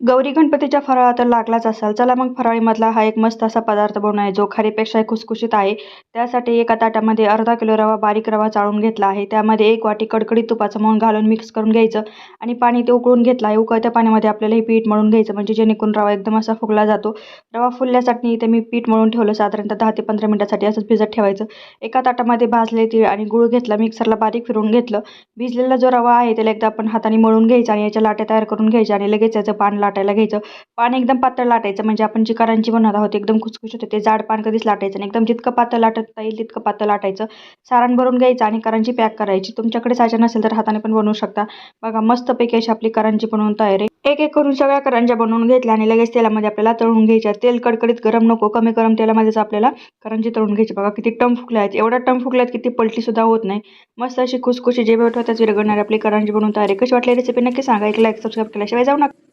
गौरी गणपतीच्या फराळा तर लागलाच असाल. चला मग फराळीमधला हा एक मस्त असा पदार्थ बनवाय जो खारीपेक्षा खुसखुशीत आहे. त्यासाठी एका ताटामध्ये अर्धा किलो रवा बारीक रवा चाळून घेतला आहे. त्यामध्ये एक वाटी कडकडीत तुपाचं मळून घालून मिक्स करून घ्यायचं आणि पाणी ते उकळून घेतलं आहे. उकळत्या पाण्यामध्ये आपल्याला हे पीठ मळून घ्यायचं म्हणजे जेणेकरून रवा एकदम असा फुगला जातो. रवा फुलल्यासाठी इथे मी पीठ मळून ठेवलं. साधारणतः दहा ते पंधरा मिनिटासाठी असंच भिजत ठेवायचं. एका ताटामध्ये भाजले तीळ आणि गुळ घेतला मिक्सरला बारीक फिरवून घेतलं. भिजलेला जो रवा आहे त्याला एकदा आपण हाताने मळून घ्यायचा आणि याच्या लाट्या तयार करून घ्यायच्या आणि लगेच याचं पान लाटायला घ्यायचं. पान एकदम पातळ लाटायचं म्हणजे आपण जी करांची बनवत आहोत एकदम खुसखुश होते. जाड पान कधीच लाटायचं नाही. एकदम जितकं पातळ लाटता येईल तितकं पातळ लाटायचं. सारण भरून घ्यायचं आणि करांची पॅक करायची. तुमच्याकडे साचा नसेल तर हाताने पण बनवू शकता. बघा मस्तपैकी अशी आपली करांची बनवून तयार आहे. एक एक करून सगळ्या करंज्या बनवून घेतल्या आणि लगेच तेलामध्ये आपल्याला तळून घ्यायच्या तेल कडकडीत गरम नको कमी गरम तेलामध्येच आपल्याला करंजी तळून घ्यायची. बघा किती टम फुकल्या आहेत. एवढ्या टम फुकल्यात आहेत की ती पलटी सुद्धा होत नाही. मस्त अशी खुसखुशी जे भेट होत्याच विरघळणारी आपली करंजी बनवून तयार. आहे कशी वाटली रेसिपी नक्की सांगा. एक लाईक सबस्क्राईब केल्याशिवाय जाऊ नका.